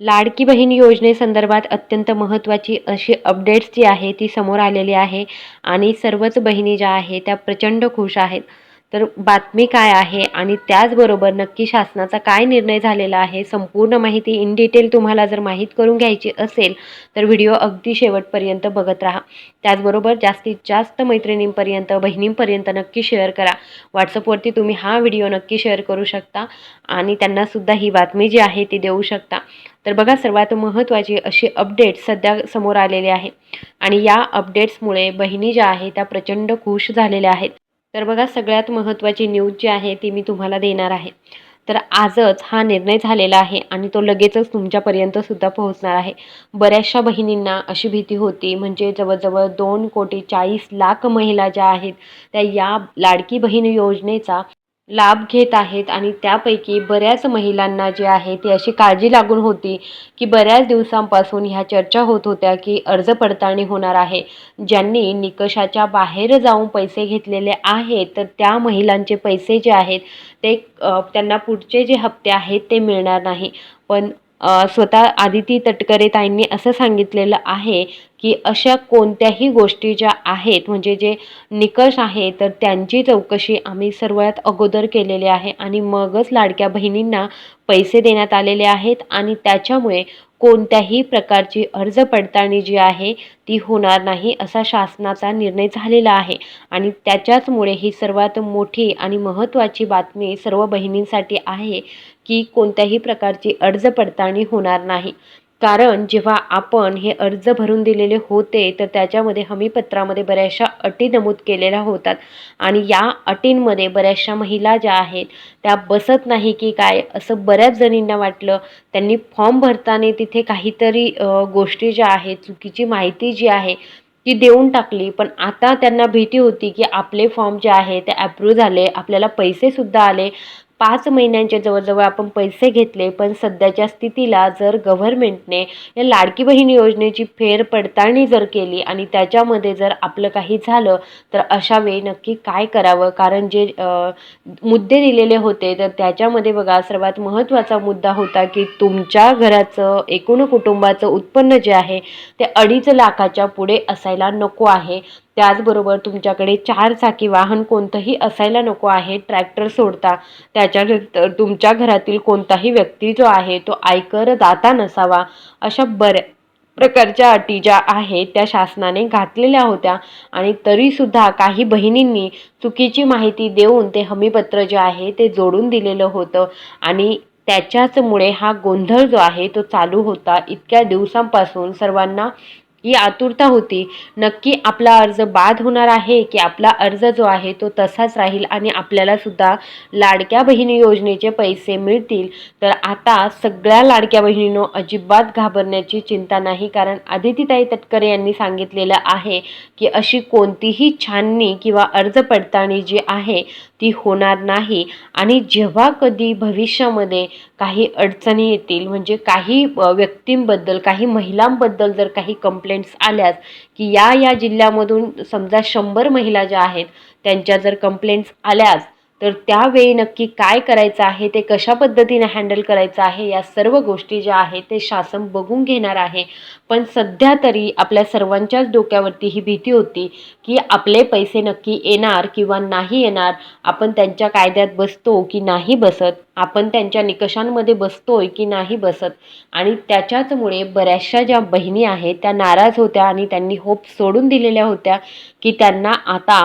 लाडकी बहीण योजनेसंदर्भात अत्यंत महत्त्वाची अशी अपडेट्स जी आहे ती समोर आलेली आहे. आणि सर्वच बहिणी ज्या आहे त्या प्रचंड खुश आहेत. तर बातमी काय आहे आणि त्याचबरोबर नक्की शासनाचा काय निर्णय झालेला आहे संपूर्ण माहिती इन डिटेल तुम्हाला जर माहीत करून घ्यायची असेल तर व्हिडिओ अगदी शेवटपर्यंत बघत राहा. त्याचबरोबर जास्तीत जास्त मैत्रिणींपर्यंत बहिणींपर्यंत नक्की शेअर करा. व्हॉट्सअपवरती तुम्ही हा व्हिडिओ नक्की शेअर करू शकता आणि त्यांनासुद्धा ही बातमी जी आहे ती देऊ शकता. तर बघा सर्वात महत्त्वाची अशी अपडेट सध्या समोर आलेली आहे. आणि या अपडेट्समुळे बहिणी ज्या आहेत त्या प्रचंड खुश झालेल्या आहेत. तर बघा सगळ्यात महत्त्वाची न्यूज जी आहे ती मी तुम्हाला देणार आहे. तर आजच हा निर्णय झालेला आहे आणि तो लगेचच तुमच्यापर्यंत सुद्धा पोहोचणार आहे. बऱ्याचशा बहिणींना अशी भीती होती म्हणजे जवळजवळ दोन कोटी चाळीस लाख महिला ज्या आहेत त्या या लाडकी बहीण योजनेचा लाभ घेत आहेत आणि त्यापैकी बऱ्याच महिलांना जे आहे ती अशी काळजी लागून होती की बऱ्याच दिवसांपासून ह्या चर्चा होत होत्या की अर्ज पडताळणी होणार आहे. ज्यांनी निकषाच्या बाहेर जाऊन पैसे घेतलेले आहेत तर त्या महिलांचे पैसे जे आहेत ते त्यांना पुढचे जे हप्ते आहेत ते मिळणार नाही. पण स्वतः आदिती तटकरे ताईंनी असं सांगितलेलं आहे की अशा कोणत्याही गोष्टी ज्या आहेत म्हणजे जे निकष आहे तर त्यांची चौकशी आम्ही सर्वात अगोदर केलेली आहे आणि मगच लाडक्या बहिणींना पैसे देण्यात आलेले आहेत आणि त्याच्यामुळे कोणत्याही प्रकारची अर्ज पडताळणी जी आहे ती होणार नाही असा शासनाचा निर्णय झालेला आहे. आणि त्याच्याचमुळे ही सर्वात मोठी आणि महत्त्वाची बातमी सर्व बहिणींसाठी आहे की कोणत्याही प्रकारची अर्ज पडताळणी होणार नाही. कारण जेव्हा आपण हे अर्ज भरून दिलेले होते तर त्याच्यामध्ये हमीपत्रामध्ये बऱ्याचशा अटी नमूद केलेल्या होतात. आणि या अटींमध्ये बऱ्याचशा महिला ज्या आहेत त्या बसत नाही की काय असं बऱ्याच जणींना वाटलं. त्यांनी फॉर्म भरताना तिथे काहीतरी गोष्टी ज्या आहेत चुकीची माहिती जी आहे ती देऊन टाकली. पण आता त्यांना भीती होती की आपले फॉर्म जे आहे ते अप्रूव्ह झाले आपल्याला पैसेसुद्धा आले. पाच महिन्यांचे जवळजवळ आपण पैसे घेतले पण सध्याच्या स्थितीला जर गव्हर्मेंटने या लाडकी बहीण योजनेची फेर पडताळणी जर केली आणि त्याच्यामध्ये जर आपलं काही झालं तर अशा वेळी नक्की काय करावं? कारण जे मुद्दे दिलेले होते तर त्याच्यामध्ये बघा सर्वात महत्त्वाचा मुद्दा होता की तुमच्या घराचं एकूण कुटुंबाचं उत्पन्न जे आहे ते अडीच लाखाच्या पुढे असायला नको आहे. त्याचबरोबर तुमच्याकडे चार चाकी वाहन कोणतंही असायला नको आहे ट्रॅक्टर सोडता. त्याच्यानंतर तुमच्या घरातील कोणताही व्यक्ती जो आहे तो आयकरदाता नसावा. अशा बऱ्या प्रकारच्या अटी ज्या आहेत त्या शासनाने घातलेल्या होत्या. आणि तरीसुद्धा काही बहिणींनी चुकीची माहिती देऊन ते हमीपत्र जे आहे ते जोडून दिलेलं होतं. आणि त्याच्याचमुळे हा गोंधळ जो आहे तो चालू होता. इतक्या दिवसांपासून सर्वांना ही आतुरता होती. नक्की आपला अर्ज बाद होणार आहे की आपला अर्ज जो आहे तो तसाच राहील आणि आपल्याला सुद्धा लाडक्या बहिणी योजनेचे पैसे मिळतील. तर आता सगळ्या लाडक्या बहिणींनो अजिबात घाबरण्याची चिंता नाही. कारण आदितीताई तटकरे यांनी सांगितलेलं आहे की अशी कोणतीही छाननी किंवा अर्ज पडताळणी जी आहे ती होणार नाही. आणि जेव्हा कधी भविष्यामध्ये काही अडचणी येतील म्हणजे काही व्यक्तींबद्दल काही महिलांबद्दल जर काही कंप्लेंट्स आल्यास की या या जिल्ह्यामधून समजा शंभर महिला ज्या आहेत त्यांच्या जर कंप्लेंट्स आल्यास तर त्यावेळी नक्की काय करायचं आहे ते कशा पद्धतीने हँडल करायचं आहे या सर्व गोष्टी ज्या आहेत ते शासन बघून घेणार आहे. पण सध्या तरी आपल्या सर्वांच्याच डोक्यावरती ही भीती होती की आपले पैसे नक्की येणार किंवा नाही येणार आपण त्यांच्या कायद्यात बसतो की नाही बसत आपण त्यांच्या निकषांमध्ये बसतोय की नाही बसत आणि त्याच्याचमुळे बऱ्याचशा ज्या बहिणी आहेत त्या नाराज होत्या आणि त्यांनी होप सोडून दिलेल्या होत्या की त्यांना आता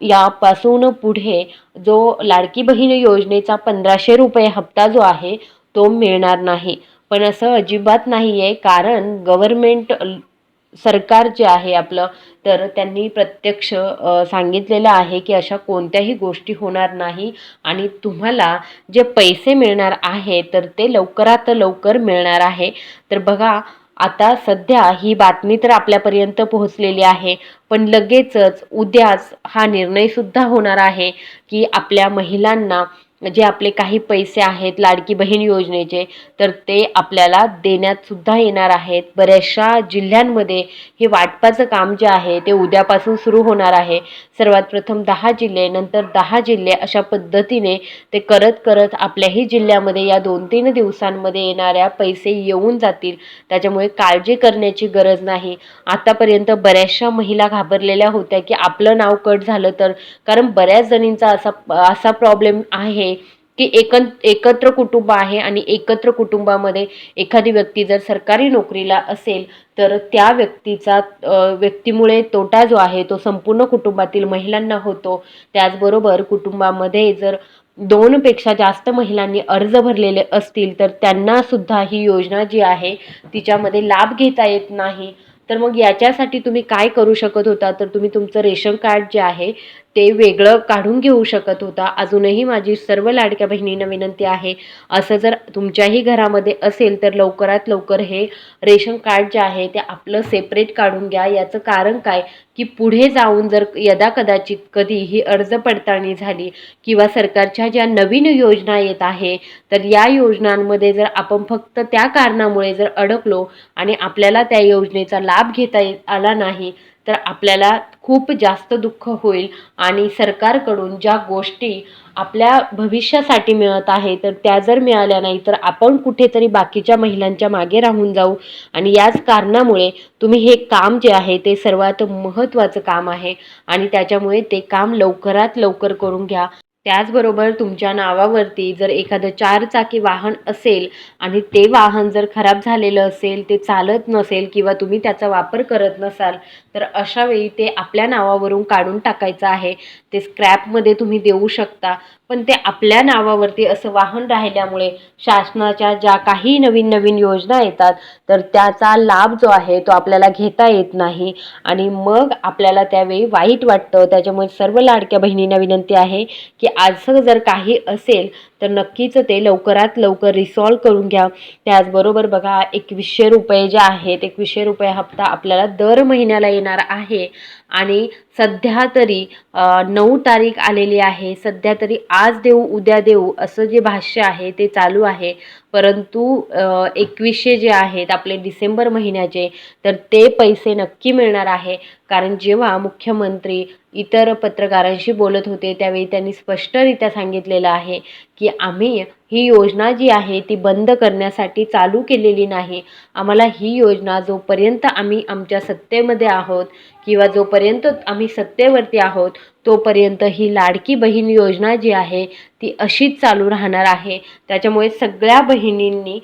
यापासून पुढे जो लाडकी बहीण योजनेचा पंधराशे रुपये हप्ता जो आहे तो मिळणार नाही. पण असं अजिबात नाही आहे कारण गव्हर्मेंट सरकार जे आहे आपलं तर त्यांनी प्रत्यक्ष सांगितलेलं आहे की अशा कोणत्याही गोष्टी होणार नाही. आणि तुम्हाला जे पैसे मिळणार आहे तर ते लवकरात लवकर मिळणार आहे. तर बघा आता सध्या ही बातमी तर आपल्यापर्यंत पोहोचलेली आहे पण लगेचच उद्याच हा निर्णयसुद्धा होणार आहे की आपल्या महिलांना जे आपले काही पैसे आहेत लाडकी बहीण योजनेचे तर ते आपल्याला देण्यात सुद्धा येणार आहेत. बऱ्याचशा जिल्ह्यांमध्ये हे वाटपाचं काम जे आहे ते उद्यापासून सुरू होणार आहे. सर्वात प्रथम दहा जिल्हे नंतर दहा जिल्हे अशा पद्धतीने ते करत करत आपल्याही जिल्ह्यामध्ये या दोन तीन दिवसांमध्ये येणाऱ्या पैसे येऊन जातील. त्याच्यामुळे काळजी करण्याची गरज नाही. आतापर्यंत बऱ्याचशा महिला घाबरलेल्या होत्या की आपलं नाव कट झालं तर. कारण बऱ्याच जणींचा असा असा प्रॉब्लेम आहे की एकन एकत्र कुटुंब आहे आणि एकत्र कुटुंबामध्ये एखादी व्यक्ती जर सरकारी नोकरीला असेल तर त्या व्यक्तीचा व्यक्तीमुळे तोटा जो आहे तो संपूर्ण कुटुंबातील महिलांना होतो. त्याचबरोबर कुटुंबामध्ये जर दोनपेक्षा जास्त महिलांनी अर्ज भरलेले असतील तर त्यांना सुद्धा ही योजना जी आहे तिच्यामध्ये लाभ घेता येत नाही. तर मग याच्यासाठी तुम्ही काय करू शकत होता? तर तुम्ही तुमचं रेशन कार्ड जे आहे ते वेगळं काढून घेऊ शकत होता. अजूनही माझी सर्व लाडक्या बहिणींना विनंती आहे असं जर तुमच्याही घरामध्ये असेल तर लवकरात लवकर हे रेशन कार्ड जे आहे ते आपलं सेपरेट काढून घ्या. याचं कारण काय? की पुढे जाऊन जर यदा कदाचित कधी ही अर्ज पडताळणी झाली किंवा सरकारच्या ज्या नवीन योजना येत आहे तर या योजनांमध्ये जर आपण फक्त त्या कारणामुळे जर अडकलो आणि आपल्याला त्या योजनेचा लाभ घेता येत आला नाही तर आपल्याला खूप जास्त दुःख होईल आणि सरकारकडून ज्या गोष्टी आपल्या भविष्यासाठी मिळत आहे तर त्या जर मिळाल्या नाही तर आपण कुठेतरी बाकीच्या महिलांच्या मागे राहून जाऊ. आणि याच कारणामुळे तुम्ही हे काम जे आहे ते सर्वात महत्त्वाचं काम आहे. आणि त्याच्यामुळे ते काम लवकरात लवकर करून घ्या. त्याचबरोबर तुमच्या नावावरती जर एखादं चारचाकी वाहन असेल आणि ते वाहन जर खराब झालेलं असेल ते चालत नसेल किंवा तुम्ही त्याचा वापर करत नसाल तर अशा वेळी ते आपल्या नावावरून काढून टाकायचं आहे. ते स्क्रॅपमध्ये तुम्ही देऊ शकता. पण ते आपल्या नावावरती असं वाहन राहिल्यामुळे शासनाच्या ज्या काही नवीन नवीन योजना येतात तर त्याचा लाभ जो आहे तो आपल्याला घेता येत नाही. आणि मग आपल्याला त्यावेळी वाईट वाटतं. त्याच्यामुळे सर्व लाडक्या बहिणींना विनंती आहे की असं जर काही असेल तर नक्कीच ते लवकरात लवकर रिसॉल्व करून घ्या. त्याचबरोबर बघा एकवीसशे रुपये जे आहेत एकवीसशे रुपये हप्ता आपल्याला दर महिन्याला येणार आहे. आणि सध्या तरी नऊ तारीख आलेली आहे. सध्या तरी आज देऊ उद्या देऊ असं जे भाष्य आहे ते चालू आहे. परंतु एकवीसशे जे आहेत आपले डिसेंबर महिन्याचे तर ते पैसे नक्की मिळणार आहे. कारण जेव्हा मुख्यमंत्री इतर पत्रकारांशी बोलत होते त्यावेळी त्यांनी स्पष्टरित्या सांगितलेलं आहे की आम्ही ही योजना जी आहे ती बंद करण्यासाठी चालू केलेली नाही. आम्हाला ही योजना जोपर्यंत आम्ही आमच्या सत्तेमध्ये आहोत किंवा जोपर्यंत आम्ही सत्तेवरती आहोत तोपर्यंत ही लाडकी बहीण योजना जी आहे ती अशीच चालू राहणार आहे. त्याच्यामुळे सगळ्या बहिणींनी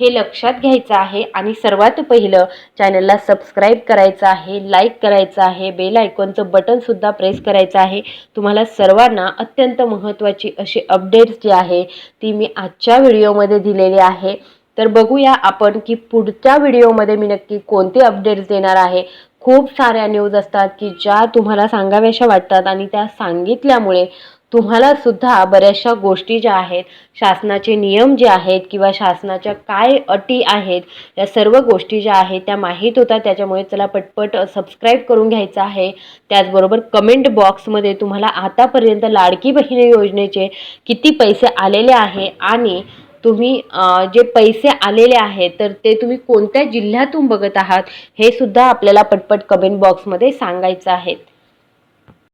हे लक्षात घ्यायचं आहे. आणि सर्वात पहिलं चॅनलला सबस्क्राईब करायचं आहे लाईक करायचं आहे बेल आयकॉनचं बटनसुद्धा प्रेस करायचं आहे. तुम्हाला सर्वांना अत्यंत महत्त्वाची अशी अपडेट्स जी आहे ती मी आजच्या व्हिडिओमध्ये दिलेली आहे. तर बघूया आपण की पुढच्या व्हिडिओमध्ये मी नक्की कोणते अपडेट्स देणार आहे. खूप साऱ्या न्यूज असतात की ज्या तुम्हाला सांगाव्याशा वाटतात आणि त्या सांगितल्यामुळे तुम्हाला सुद्धा बऱ्याचशा गोष्टी ज्या आहेत शासनाचे नियम जे आहेत किंवा शासनाच्या काय अटी आहेत या सर्व गोष्टी ज्या आहेत त्या माहीत होतात. त्याच्यामुळे चला पटपट सबस्क्राईब करून घ्यायचं आहे. त्याचबरोबर कमेंट बॉक्समध्ये तुम्हाला आतापर्यंत लाडकी बहिणी योजनेचे किती पैसे आलेले आहे आणि तुम्ही जे पैसे आलेले आहेत तर ते तुम्ही कोणत्या जिल्ह्यातून बघत आहात हे सुद्धा आपल्याला पटपट कमेंट बॉक्समध्ये सांगायचं आहे.